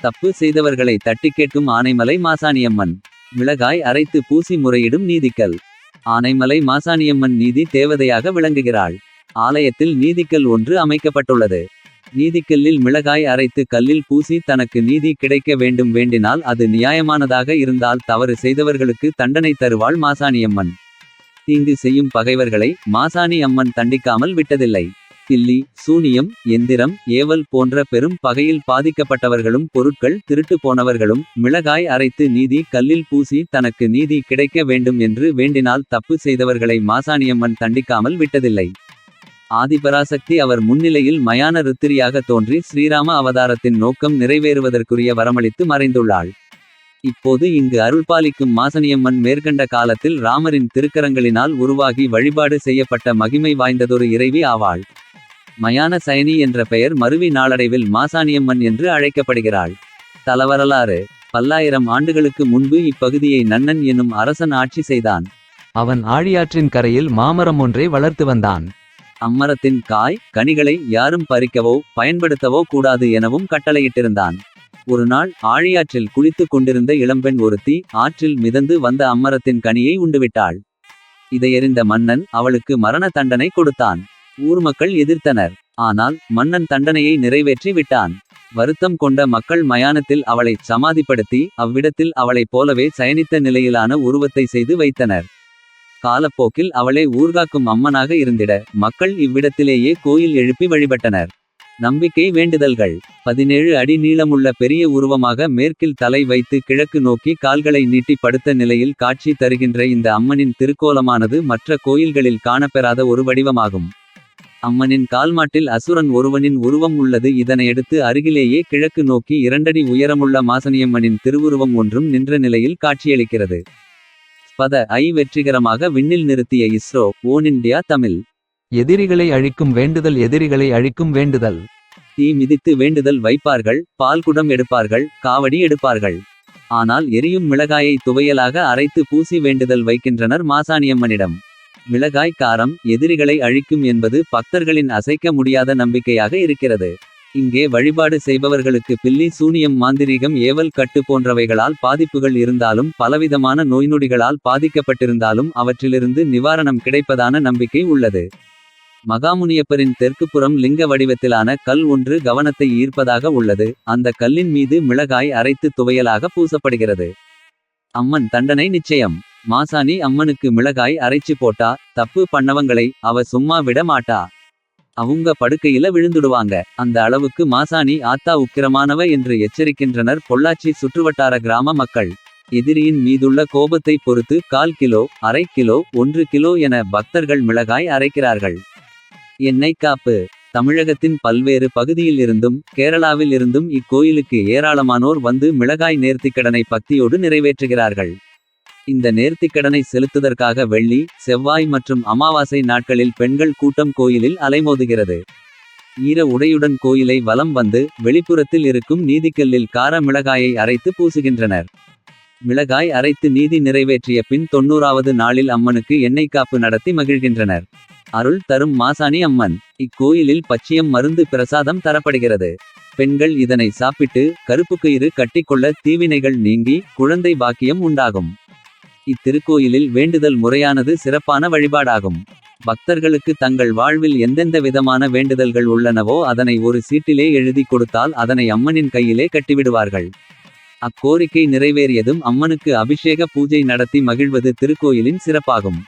தப்பு செய்தவர்களை தட்டிக் கேட்கும் ஆனைமலை மாசாணியம்மன். மிளகாய் அரைத்து பூசி முறையிடும் நீதிக்கல். ஆனைமலை மாசாணியம்மன் நீதி தேவதையாக விளங்குகிறாள். ஆலயத்தில் நீதிக்கல் ஒன்று அமைக்கப்பட்டுள்ளது. நீதிக்கல்லில் மிளகாய் அரைத்து கல்லில் பூசி தனக்கு நீதி கிடைக்க வேண்டும் வேண்டினால் அது நியாயமானதாக இருந்தால் தவறு செய்தவர்களுக்கு தண்டனை தருவாள் மாசாணியம்மன். தீங்கு செய்யும் பகைவர்களை மாசாணி அம்மன் தண்டிக்காமல் விட்டதில்லை. தில்லி சூனியம் எந்திரம் ஏவல் போன்ற பெரும் பகையில் பாதிக்கப்பட்டவர்களும் பொருட்கள் திருட்டு போனவர்களும் மிளகாய் அரைத்து நீதி கல்லில் பூசி தனக்கு நீதி கிடைக்க வேண்டும் என்று வேண்டினால் தப்பு செய்தவர்களை மாசாணியம்மன் தண்டிக்காமல் விட்டதில்லை. ஆதிபராசக்தி அவர் முன்னிலையில் மயான ருத்திரியாக தோன்றி ஸ்ரீராம அவதாரத்தின் நோக்கம் நிறைவேறுவதற்குரிய வரமளித்து மறைந்துள்ளாள். இப்போது இங்கு அருள்பாலிக்கும் மாசனியம்மன் மேற்கண்ட காலத்தில் ராமரின் திருக்கரங்களினால் உருவாகி வழிபாடு செய்யப்பட்ட மகிமை வாய்ந்ததொரு இறைவி ஆவாள். மயான சயனி என்ற பெயர் மருவி நாளடைவில் மாசாணியம்மன் என்று அழைக்கப்படுகிறாள். தலவரலாறு பல்லாயிரம் ஆண்டுகளுக்கு முன்பு இப்பகுதியை நன்னன் எனும் அரசன் ஆட்சி செய்தான். அவன் ஆழியாற்றின் கரையில் மாமரம் ஒன்றை வளர்த்து வந்தான். அம்மரத்தின் காய் கனிகளை யாரும் பறிக்கவோ பயன்படுத்தவோ கூடாது எனவும் கட்டளையிட்டிருந்தான். ஒருநாள் ஆழியாற்றில் குளித்துக் கொண்டிருந்த இளம்பெண் ஒருத்தி ஆற்றில் மிதந்து வந்த அம்மரத்தின் கனியை உண்டுவிட்டாள். இதையறிந்த மன்னன் அவளுக்கு மரண தண்டனை கொடுத்தான். ஊர் மக்கள் எதிர்த்தனர். ஆனால் மன்னன் தண்டனையை நிறைவேற்றி விட்டான். வருத்தம் கொண்ட மக்கள் மயானத்தில் அவளை சமாதிப்படுத்தி அவ்விடத்தில் அவளைப் போலவே சயனித்த நிலையிலான உருவத்தை செய்து வைத்தனர். காலப்போக்கில் அவளை ஊர்காக்கும் அம்மனாக இருந்திட மக்கள் இவ்விடத்திலேயே கோயில் எழுப்பி வழிபட்டனர். நம்பிக்கை வேண்டுதல்கள். பதினேழு அடி நீளமுள்ள பெரிய உருவமாக மேற்கில் தலை வைத்து கிழக்கு நோக்கி கால்களை நீட்டி படுத்த நிலையில் காட்சி தருகின்ற இந்த அம்மனின் திருக்கோலமானது மற்ற கோயில்களில் காணப்பெறாத ஒரு வடிவமாகும். அம்மனின் கால்மாட்டில் அசுரன் ஒருவனின் உருவம் உள்ளது. இதனையடுத்து அருகிலேயே கிழக்கு நோக்கி இரண்டடி உயரமுள்ள மாசனியம்மனின் திருவுருவம் ஒன்றும் நின்ற நிலையில் காட்சியளிக்கிறது. ஸ்பத ஐ வெற்றிகரமாக விண்ணில் நிறுத்திய இஸ்ரோ ஓன் இந்தியா தமிழ். எதிரிகளை அழிக்கும் வேண்டுதல் எதிரிகளை அழிக்கும் வேண்டுதல். தீ மிதித்து வேண்டுதல் வைப்பார்கள் பால்குடம் எடுப்பார்கள் காவடி எடுப்பார்கள். ஆனால் எரியும் மிளகாயை துவையலாக அரைத்து பூசி வேண்டுதல் வைக்கின்றனர் மாசாணியம்மனிடம். மிளகாய் காரம் எதிரிகளை அழிக்கும் என்பது பக்தர்களின் அசைக்க முடியாத நம்பிக்கையாக இருக்கிறது. இங்கே வழிபாடு செய்பவர்களுக்கு பில்லி சூனியம் மாந்திரீகம் ஏவல் கட்டு போன்றவைகளால் பாதிப்புகள் இருந்தாலும் பலவிதமான நோய்நொடிகளால் பாதிக்கப்பட்டிருந்தாலும் அவற்றிலிருந்து நிவாரணம் கிடைப்பதான நம்பிக்கை உள்ளது. மகாமுனியப்பரின் தெற்குப்புறம் லிங்க வடிவத்திலான கல் ஒன்று கவனத்தை ஈர்ப்பதாக உள்ளது. அந்த கல்லின் மீது மிளகாய் அரைத்து துவையலாக பூசப்படுகிறது. அம்மன் தண்டனை நிச்சயம். மாசாணி அம்மனுக்கு மிளகாய் அரைச்சு போட்டா தப்பு பண்ணவங்களை அவ சும்மா விட மாட்டா. அவங்க படுக்கையில விழுந்துடுவாங்க. அந்த அளவுக்கு மாசாணி ஆத்தா உக்கிரமானவ என்று எச்சரிக்கின்றனர் பொள்ளாச்சி சுற்றுவட்டார கிராம மக்கள். எதிரியின் மீதுள்ள கோபத்தை பொறுத்து கால் கிலோ அரை கிலோ ஒன்று கிலோ என பக்தர்கள் மிளகாய் அரைக்கிறார்கள். எண்ணெய் காப்பு. தமிழகத்தின் பல்வேறு பகுதியில் இருந்தும் கேரளாவில் இருந்தும் இக்கோயிலுக்கு ஏராளமானோர் வந்து மிளகாய் நேர்த்திக்கடனை பக்தியோடு நிறைவேற்றுகிறார்கள். இந்த நேர்த்திக்கடனை செலுத்துதற்காக வெள்ளி செவ்வாய் மற்றும் அமாவாசை நாட்களில் பெண்கள் கூட்டம் கோயிலில் அலைமோதுகிறது. ஈர உடையுடன் கோயிலை வலம் வந்து வெளிப்புறத்தில் இருக்கும் நீதிக்கல்லில் கார மிளகாயை அரைத்து பூசுகின்றனர். மிளகாய் அரைத்து நீதி நிறைவேற்றிய பின் தொண்ணூறாவது நாளில் அம்மனுக்கு எண்ணெய் காப்பு நடத்தி மகிழ்கின்றனர். அருள் தரும் மாசாணி அம்மன். இக்கோயிலில் பச்சியம் மருந்து பிரசாதம் தரப்படுகிறது. பெண்கள் இதனை சாப்பிட்டு கருப்பு கயிறு கட்டிக்கொள்ள தீவினைகள் நீங்கி குழந்தை பாக்கியம் உண்டாகும். இத்திருக்கோயிலில் வேண்டுதல் முறையானது சிறப்பான வழிபாடாகும். பக்தர்களுக்கு தங்கள் வாழ்வில் எந்தெந்த விதமான வேண்டுதல்கள் உள்ளனவோ அதனை ஒரு சீட்டிலே எழுதி கொடுத்தால் அதனை அம்மனின் கையிலே கட்டிவிடுவார்கள். அக்கோரிக்கை நிறைவேறியதும் அம்மனுக்கு அபிஷேக பூஜை நடத்தி மகிழ்வது திருக்கோயிலின் சிறப்பாகும்.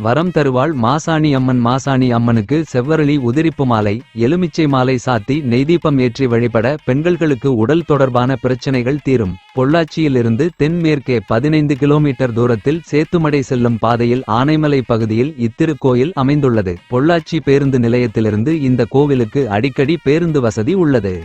வரம் தருவாள் மாசாணி அம்மன். மாசாணி அம்மனுக்கு செவ்வரளி உதிரிப்பு மாலை எலுமிச்சை மாலை சாத்தி நெய்தீபம் ஏற்றி வழிபட பெண்களுக்கு உடல் தொடர்பான பிரச்சனைகள் தீரும். பொள்ளாச்சியிலிருந்து தென்மேற்கே பதினைந்து கிலோமீட்டர் தூரத்தில் சேத்துமடை செல்லும் பாதையில் ஆனைமலை பகுதியில் இத்திருக்கோயில் அமைந்துள்ளது. பொள்ளாச்சி பேருந்து நிலையத்திலிருந்து இந்த கோவிலுக்கு அடிக்கடி பேருந்து வசதி உள்ளது.